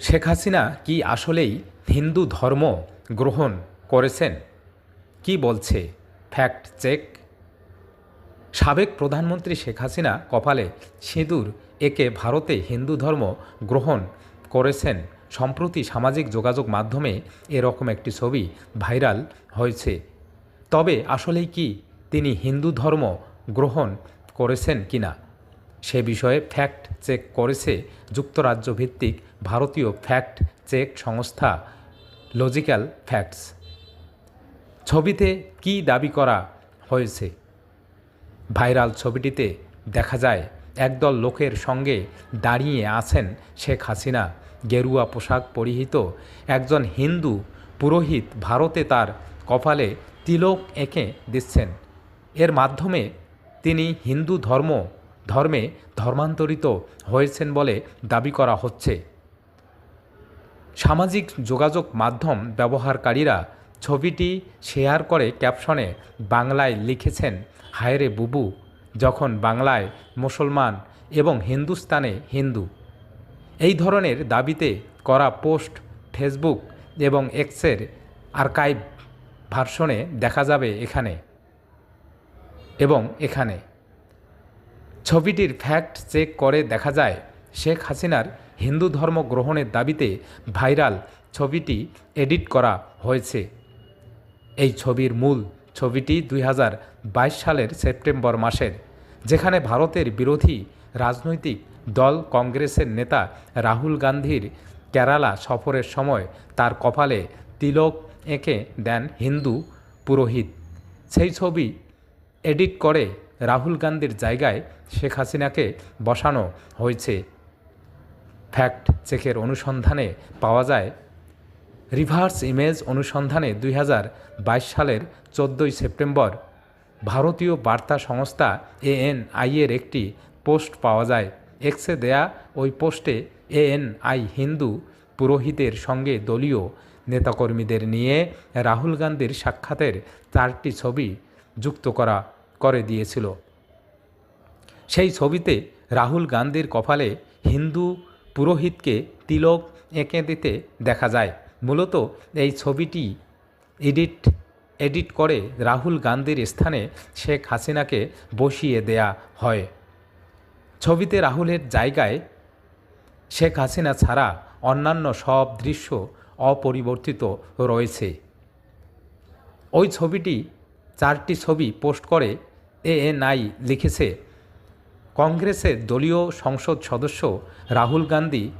শেখ হাসিনা কি আসলেই হিন্দু ধর্ম গ্রহণ করেছেন? কি বলছে? Fact check. সাবেক প্রধানমন্ত্রী শেখ হাসিনা কপালে সিঁদুর, একে ভারতে হিন্দু ধর্ম গ্রহণ করেছেন। সম্প্রতি সামাজিক যোগাযোগ মাধ্যমে এরকম একটি ছবি ভাইরাল হয়েছে। তবে আসলেই কি তিনি হিন্দু ধর্ম গ্রহণ করেছেন কিনা? সে বিষয়ে ফ্যাক্ট চেক করেছে যুক্তরাজ্য ভিত্তিক ভারতীয় ফ্যাক্ট চেক সংস্থা লজিক্যাল ফ্যাক্টস। ছবিতে কি দাবি করা হয়েছে? ভাইরাল ছবিটিতে দেখা যায়, একদল লোকের সঙ্গে দাঁড়িয়ে আছেন শেখ হাসিনা। গেরুয়া পোশাক পরিহিত একজন হিন্দু পুরোহিত ভারতে তার কপালে তিলক এঁকে দিচ্ছেন। এর মাধ্যমে তিনি হিন্দু ধর্ম ধর্মে ধর্মান্তরিত হয়েছেন বলে দাবি করা হচ্ছে। সামাজিক যোগাযোগ মাধ্যম ব্যবহারকারীরা ছবিটি শেয়ার করে ক্যাপশনে বাংলায় লিখেছেন, হায়রে বুবু, যখন বাংলায় মুসলমান এবং হিন্দুস্তানে হিন্দু। এই ধরনের দাবিতে করা পোস্ট ফেসবুক এবং এক্সের আর্কাইভ ভার্সনে দেখা যাবে এখানে এবং এখানে। ছবিটির ফ্যাক্ট চেক করে দেখা যায়, শেখ হাসিনার হিন্দু ধর্ম গ্রহণের দাবিতে ভাইরাল ছবিটি এডিট করা হয়েছে। এই ছবির মূল ছবিটি দুই হাজার বাইশ সালের সেপ্টেম্বর মাসের, যেখানে ভারতের বিরোধী রাজনৈতিক দল কংগ্রেসের নেতা রাহুল গান্ধীর কেরালা সফরের সময় তার কপালে তিলক এঁকে দেন হিন্দু পুরোহিত। সেই ছবি এডিট করে রাহুল গান্ধীর জায়গায় শেখ হাসিনাকে বসানো হয়েছে। ফ্যাক্ট চেকের অনুসন্ধানে পাওয়া যায়, রিভার্স ইমেজ অনুসন্ধানে দুই হাজার বাইশ সালের চোদ্দোই সেপ্টেম্বর ভারতীয় বার্তা সংস্থা এএনআই এর একটি পোস্ট পাওয়া যায়। এক্সে দেয়া ওই পোস্টে এএনআই হিন্দু পুরোহিতের সঙ্গে দলীয় নেতাকর্মীদের নিয়ে রাহুল গান্ধীর সাক্ষাতের চারটি ছবি যুক্ত করা করে দিয়েছিল। সেই ছবিতে রাহুল গান্ধীর কপালে হিন্দু পুরোহিতকে তিলক এঁকে দিতে দেখা যায়। মূলত এই ছবিটি এডিট এডিট করে রাহুল গান্ধীর স্থানে শেখ হাসিনাকে বসিয়ে দেয়া হয়। ছবিতে রাহুলের জায়গায় শেখ হাসিনা ছাড়া অন্যান্য সব দৃশ্য অপরিবর্তিত রয়েছে। ওই ছবিটি চারটি ছবি পোস্ট করে এএনআই লিখেছে, কংগ্রেসের দলীয় সংসদ সদস্য রাহুল গান্ধী,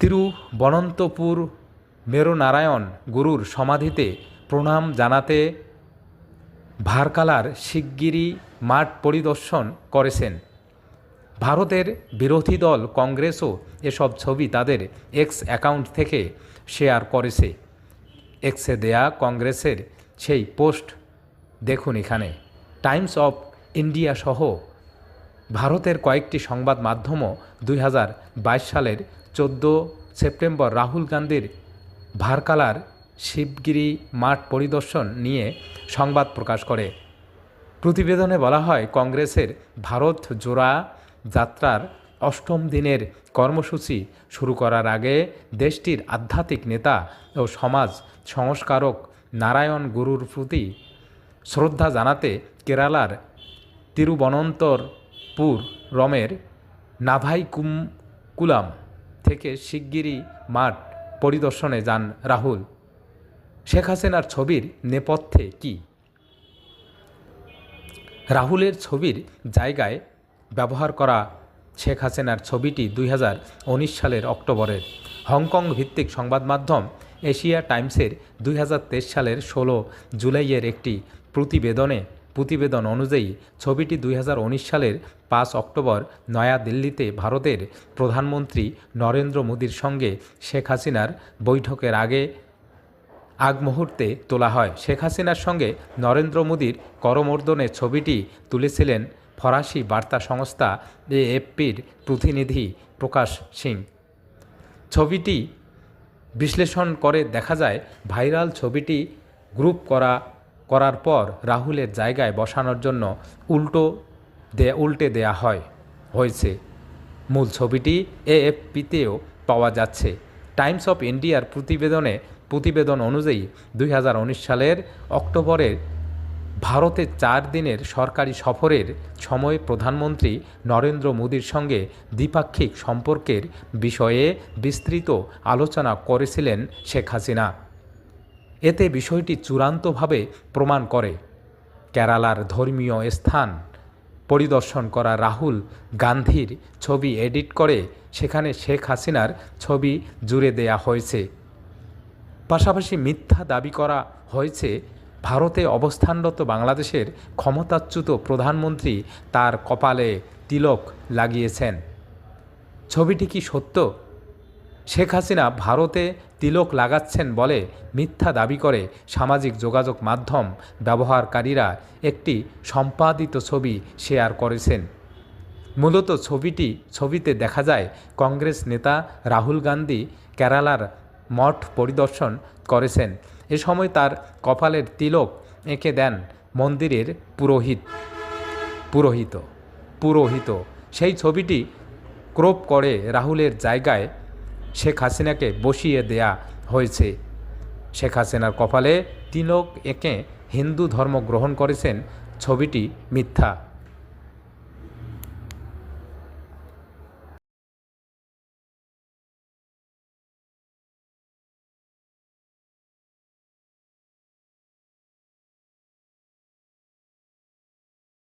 তিরুবনন্তপুর মেরুনারায়ণ গুরুর সমাধিতে প্রণাম জানাতে ভারকালার শিগগিরই মাঠ পরিদর্শন করেছেন। ভারতের বিরোধী দল কংগ্রেসও এসব ছবি তাদের এক্স অ্যাকাউন্ট থেকে শেয়ার করেছে। এক্সে দেয়া কংগ্রেসের সেই পোস্ট দেখুন এখানে টাইমস অফ ইন্ডিয়া সহ ভারতের কয়েকটি সংবাদ মাধ্যমও দুই হাজার বাইশ সালের চোদ্দ সেপ্টেম্বর রাহুল গান্ধীর ভারকালার শিবগিরি মাঠ পরিদর্শন নিয়ে সংবাদ প্রকাশ করে। প্রতিবেদনে বলা হয়, কংগ্রেসের ভারত জোড়া যাত্রার অষ্টম দিনের কর্মসূচি শুরু করার আগে দেশটির আধ্যাত্মিক নেতা ও সমাজ সংস্কারক নারায়ণ গুরুর প্রতি শ্রদ্ধা জানাতে কেরালার তিরুবনন্তরপুর রমের নাভাই কুম কুলাম থেকে শিগগিরই মাঠ পরিদর্শনে যান রাহুল। শেখ হাসিনার ছবির নেপথ্যে কি? রাহুলের ছবির জায়গায় ব্যবহার করা শেখ হাসিনার ছবিটি দুই হাজার উনিশ সালের অক্টোবরের হংকং ভিত্তিক সংবাদ মাধ্যম এশিয়া টাইমসের দুই হাজার তেইশ সালের ষোলো জুলাইয়ের একটি প্রতিবেদনে, প্রতিবেদন অনুযায়ী ছবিটি দুই হাজার উনিশ সালের পাঁচ অক্টোবর নয়াদিল্লিতে ভারতের প্রধানমন্ত্রী নরেন্দ্র মোদীর সঙ্গে শেখ হাসিনার বৈঠকের আগে, আগ মুহূর্তে তোলা হয়। শেখ হাসিনার সঙ্গে নরেন্দ্র মোদীর করমর্দনে ছবিটি তুলেছিলেন ফরাসি বার্তা সংস্থা এএফপির প্রতিনিধি প্রকাশ সিং। ছবিটি বিশ্লেষণ করে দেখা যায়, ভাইরাল ছবিটি গ্রুপ করা করার পর রাহুলের জায়গায় বসানোর জন্য উল্টো দে, উল্টে দেয়া হয়, হয়েছে। মূল ছবিটি এএফপিতেও পাওয়া যাচ্ছে। টাইমস অফ ইন্ডিয়ার প্রতিবেদনে, প্রতিবেদন অনুযায়ী দুই হাজার উনিশ সালের অক্টোবরের ভারতে চার দিনের সরকারি সফরের সময় প্রধানমন্ত্রী নরেন্দ্র মোদীর সঙ্গে দ্বিপাক্ষিক সম্পর্কের বিষয়ে বিস্তৃত আলোচনা করেছিলেন শেখ হাসিনা। এতে বিষয়টি চূড়ান্তভাবে প্রমাণ করে। কেরালার ধর্মীয় স্থান পরিদর্শন করা রাহুল গান্ধীর ছবি এডিট করে, সেখানে শেখ হাসিনার ছবি জুড়ে দেয়া হয়েছে। পাশাপাশি মিথ্যা দাবি করা হয়েছে, ভারতে অবস্থানরত বাংলাদেশের ক্ষমতাচ্যুত প্রধানমন্ত্রী তার কপালে তিলক লাগিয়েছেন। ছবিটি কি সত্য? শেখ হাসিনা ভারতে তিলক লাগাচ্ছেন বলে মিথ্যা দাবি করে সামাজিক যোগাযোগ মাধ্যম ব্যবহারকারীরা। একটি সম্পাদিত ছবি শেয়ার করেছেন। মূলত ছবিটি, ছবিতে দেখা যায় কংগ্রেস নেতা রাহুল গান্ধী কেরালার মঠ পরিদর্শন করেছেন। এ সময় তার কপালের তিলক এঁকে দেন মন্দিরের পুরোহিত পুরোহিত পুরোহিত। সেই ছবিটি ক্রোপ করে রাহুলের জায়গায় শেখ হাসিনাকে বসিয়ে দেয়া হয়েছে। শেখ হাসিনার কপালে তিলক এঁকে হিন্দু ধর্ম গ্রহণ করেছেন, ছবিটি মিথ্যা।